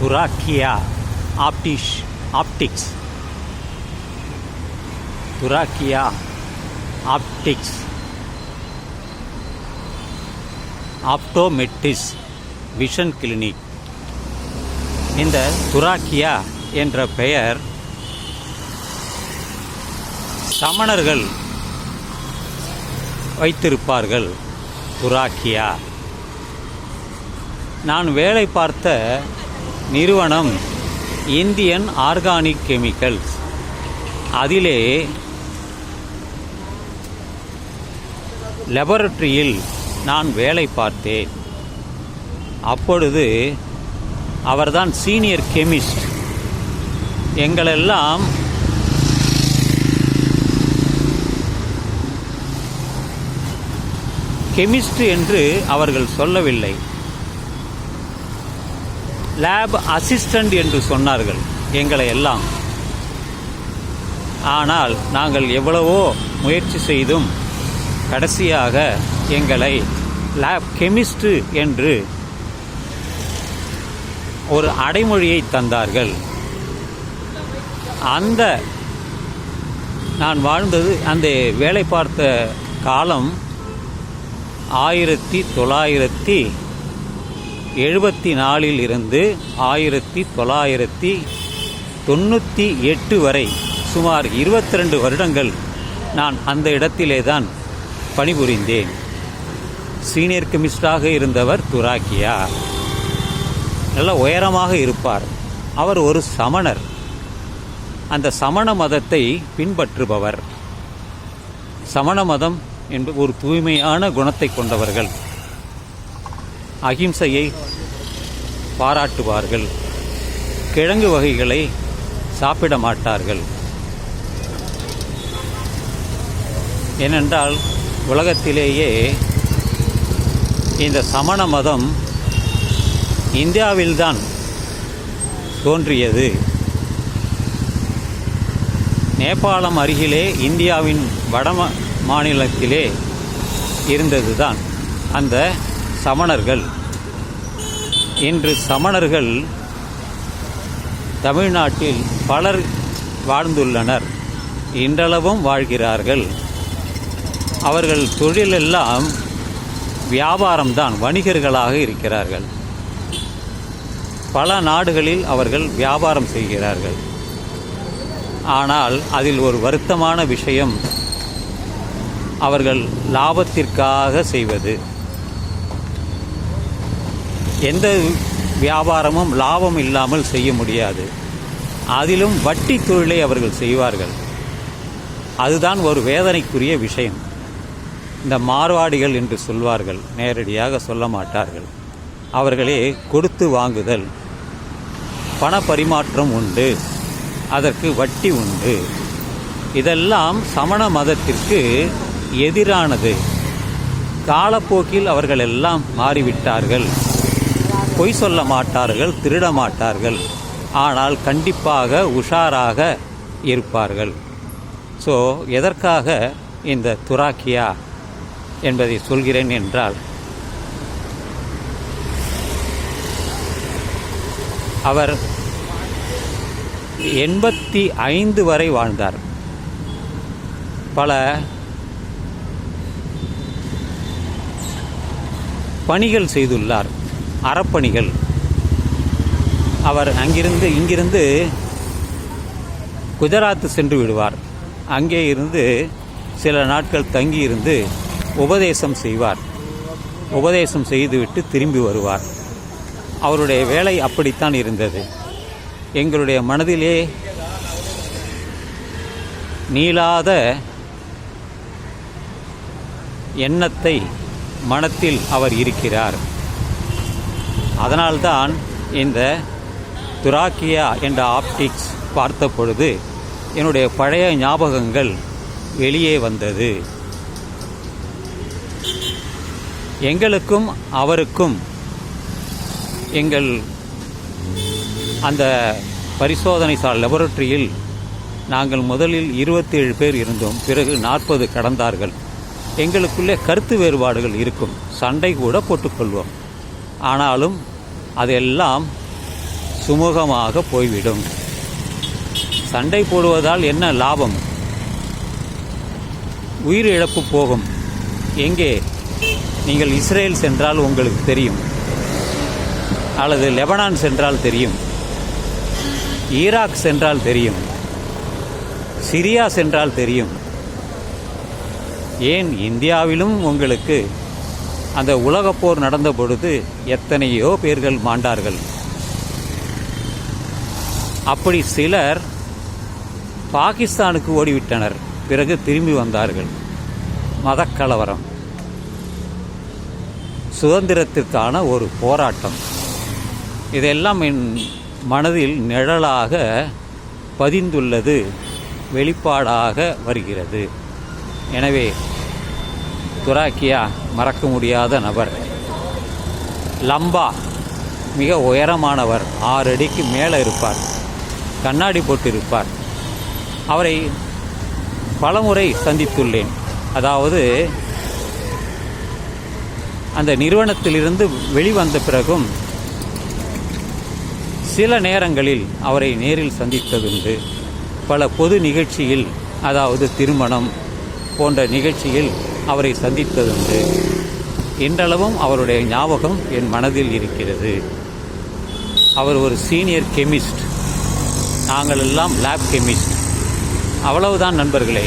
Thurakiya ஆப்டிஷ் optics. Thurakkiya optics. Optometrists vision clinic. இந்த துராக்கியா என்ற பெயர் சமணர்கள் வைத்திருப்பார்கள். துராக்கியா. நான் வேலை பார்த்த நிறுவனம் இந்தியன் ஆர்கானிக் கெமிக்கல்ஸ். அதிலே லெபரட்டரியில் நான் வேலை பார்த்தேன். அப்பொழுது அவர்தான் சீனியர் கெமிஸ்ட் எங்களெல்லாம் கெமிஸ்ட் என்று அவர்கள் சொல்லவில்லை. லேப் அசிஸ்டண்ட் என்று சொன்னார்கள் எங்களை எல்லாம். ஆனால் நாங்கள் எவ்வளவோ முயற்சி செய்தும் கடைசியாக எங்களை லேப் கெமிஸ்ட் என்று ஒரு அடைமொழியை தந்தார்கள். அந்த நான் வாழ்ந்தது அந்த வேலை பார்த்த காலம் ஆயிரத்தி தொள்ளாயிரத்தி எழுபத்தி நாலில் இருந்து ஆயிரத்தி தொள்ளாயிரத்தி தொண்ணூற்றி எட்டு வரை சுமார் இருபத்தி ரெண்டு வருடங்கள் நான் அந்த இடத்திலே தான் பணிபுரிந்தேன். சீனியர் கெமிஸ்டாக இருந்தவர் துராக்கியா. நல்ல உயரமாக இருப்பார். அவர் ஒரு சமணர். அந்த சமண மதத்தை பின்பற்றுபவர். சமண மதம் என்பது ஒரு தூய்மையான குணத்தை கொண்டவர்கள். அகிம்சையை பாராட்டுவார்கள். கிழங்கு வகைகளை சாப்பிட மாட்டார்கள். ஏனென்றால் உலகத்திலேயே இந்த சமண மதம் இந்தியாவில்தான் தோன்றியது. நேபாளம் அருகிலே இந்தியாவின் வட மாநிலத்திலே இருந்ததுதான் அந்த சமணர்கள். இன்று சமணர்கள் தமிழ்நாட்டில் பலர் வாழ்ந்துள்ளனர். இன்றளவும் வாழ்கிறார்கள். அவர்கள் தொழிலெல்லாம் வியாபாரம்தான் வணிகர்களாக இருக்கிறார்கள். பல நாடுகளில் அவர்கள் வியாபாரம் செய்கிறார்கள். ஆனால் அதில் ஒரு வருத்தமான விஷயம் அவர்கள் லாபத்திற்காக செய்வது. எந்த வியாபாரமும் லாபம் இல்லாமல் செய்ய முடியாது. அதிலும் வட்டி தொழிலை அவர்கள் செய்வார்கள். அதுதான் ஒரு வேதனைக்குரிய விஷயம். இந்த மார்வாடிகள் என்று சொல்வார்கள் நேரடியாக சொல்ல மாட்டார்கள். அவர்களே கொடுத்து வாங்குதல். பண பரிமாற்றம் உண்டு. அதற்கு வட்டி உண்டு. இதெல்லாம் சமண மதத்திற்கு எதிரானது. காலப்போக்கில் அவர்கள் எல்லாம் மாறிவிட்டார்கள். பொய் சொல்ல மாட்டார்கள் திருட மாட்டார்கள். ஆனால் கண்டிப்பாக உஷாராக இருப்பார்கள். ஸோ எதற்காக இந்த துராக்கியா என்பதை சொல்கிறேன் என்றால் அவர் எண்பத்தி ஐந்து வரை வாழ்ந்தார். பல பணிகள் செய்துள்ளார். அறப்பணிகள் அவர் அங்கிருந்து இங்கிருந்து குஜராத் சென்று விடுவார். அங்கே இருந்து சில நாட்கள் தங்கியிருந்து உபதேசம் செய்வார். உபதேசம் செய்துவிட்டு திரும்பி வருவார். அவருடைய வேலை அப்படித்தான் இருந்தது. எங்களுடைய மனதிலே நீளாத எண்ணத்தை மனத்தில் அவர் இருக்கிறார். அதனால்தான் இந்த துராக்கியா என்ற ஆப்டிக்ஸ் பார்த்த பொழுது என்னுடைய பழைய ஞாபகங்கள் வெளியே வந்தது. எங்களுக்கும் அவருக்கும் எங்கள் அந்த பரிசோதனை சார் லெபரட்டரியில் நாங்கள் முதலில் 27 பேர் இருந்தோம். பிறகு நாற்பது கடந்தார்கள். எங்களுக்குள்ளே கருத்து வேறுபாடுகள் இருக்கும். சண்டை கூட போட்டுக்கொள்வோம். ஆனாலும் அதெல்லாம் சுமூகமாக போய்விடும். சண்டை போடுவதால் என்ன லாபம்? உயிர் இழப்பு போகும். எங்கே? நீங்கள் இஸ்ரேல் சென்றால் உங்களுக்கு தெரியும். அல்லது லெபனான் சென்றால் தெரியும். ஈராக் சென்றால் தெரியும். சிரியா சென்றால் தெரியும். ஏன் இந்தியாவிலும் உங்களுக்கு அந்த உலகப்போர் நடந்த பொழுது எத்தனையோ பேர்கள் மாண்டார்கள். அப்படி சிலர் பாகிஸ்தானுக்கு ஓடிவிட்டனர். பிறகு திரும்பி வந்தார்கள். மதக்கலவரம். சுதந்திரத்திற்கான ஒரு போராட்டம். இதெல்லாம் என் மனதில் நிழலாக பதிந்துள்ளது. வெளிப்பாடாக வருகிறது. எனவே துராக்கியா மறக்க முடியாத நபர். லம்பா மிக உயரமானவர் ஆறு அடிக்கு மேலே இருப்பார். கண்ணாடி போட்டிருப்பார். அவரை பலமுறை சந்தித்துள்ளேன். அதாவது அந்த நிறுவனத்திலிருந்து வெளிவந்த பிறகும் சில நேரங்களில் அவரை நேரில் சந்தித்ததுண்டு. பல பொது நிகழ்ச்சியில் அதாவது திருமணம் போன்ற நிகழ்ச்சியில் அவரை சந்தித்ததுண்டு இன்றளவும் அவருடைய ஞாபகம் என் மனதில் இருக்கிறது. அவர் ஒரு சீனியர் கெமிஸ்ட். நாங்கள் எல்லாம் லேப் கெமிஸ்ட். அவ்வளவுதான் நண்பர்களே.